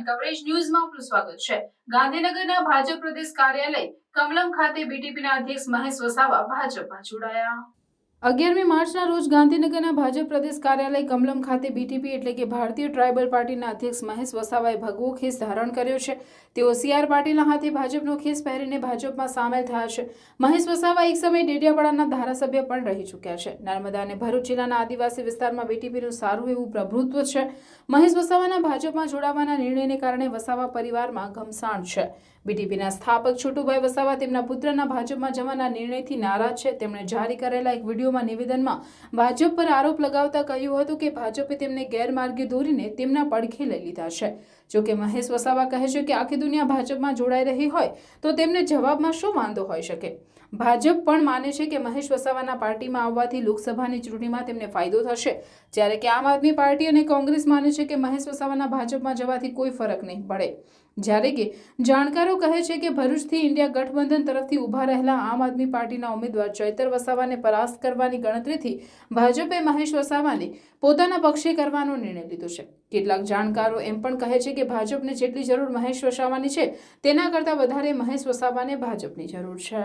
And coverage ન્યૂઝમાં આપનું સ્વાગત છે. ગાંધીનગરના ભાજપ પ્રદેશ કાર્યાલય કમલમ ખાતે બીટીપીના અધ્યક્ષ મહેશ વસાવા ભાજપમાં જોડાયા. અગિયારમી માર્ચના રોજ ગાંધીનગરના ભાજપ પ્રદેશ કાર્યાલય કમલમ ખાતે બીટીપી એટલે કે ભારતીય ટ્રાઇબલ પાર્ટીના અધ્યક્ષ મહેશ વસાવાએ ભગવો ખેસ ધારણ કર્યો છે. તેઓ સીઆર પાટીલના હાથે ભાજપનો ખેસ પહેરીને ભાજપમાં સામેલ થયા છે. મહેશ વસાવા એક સમયે ડેડિયાપાડાના ધારાસભ્ય પણ રહી ચૂક્યા છે. નર્મદા અને ભરૂચ જિલ્લાના આદિવાસી વિસ્તારમાં બીટીપીનું સારું એવું પ્રભુત્વ છે. મહેશ વસાવાના ભાજપમાં જોડાવાના નિર્ણયને કારણે વસાવા પરિવારમાં ઘમસાણ છે. બીટીપીના સ્થાપક છોટુભાઈ વસાવા તેમના પુત્રના ભાજપમાં જવાના નિર્ણયથી નારાજ છે. તેમણે જારી કરેલા એક વિડીયોમાં નિવેદનમાં ભાજપ પર આરોપ લગાવતા કહ્યું હતું કે ભાજપે તેમને ગેરમાર્ગે દોરીને તેમના પડખે લઈ લીધા છે. જોકે મહેશ વસાવા કહે છે કે આખી દુનિયા ભાજપમાં જોડાઈ રહી હોય તો તેમને જવાબમાં શું વાંધો હોઈ શકે? ભાજપ પણ માને છે કે મહેશ વસાવાના પાર્ટીમાં આવવાથી લોકસભાની ચૂંટણીમાં તેમને ફાયદો થશે. જ્યારે કે આમ આદમી પાર્ટી અને કોંગ્રેસ માને છે કે મહેશ વસાવાના ભાજપમાં જવાથી કોઈ ફરક નહીં પડે. જ્યારે કે જાણકારો કહે છે કે ભરૂચથી ઇન્ડિયા ગઠબંધન તરફથી ઊભા રહેલા આમ આદમી પાર્ટીના ઉમેદવાર ચૈતર વસાવાને પરાસ્ત કરવાની ગણતરીથી ભાજપે મહેશ વસાવાને પોતાના પક્ષે કરવાનો નિર્ણય લીધો છે. કેટલાક જાણકારો એમ પણ કહે છે કે ભાજપને જેટલી જરૂર મહેશ વસાવાની છે, તેના કરતાં વધારે મહેશ વસાવાને ભાજપની જરૂર છે.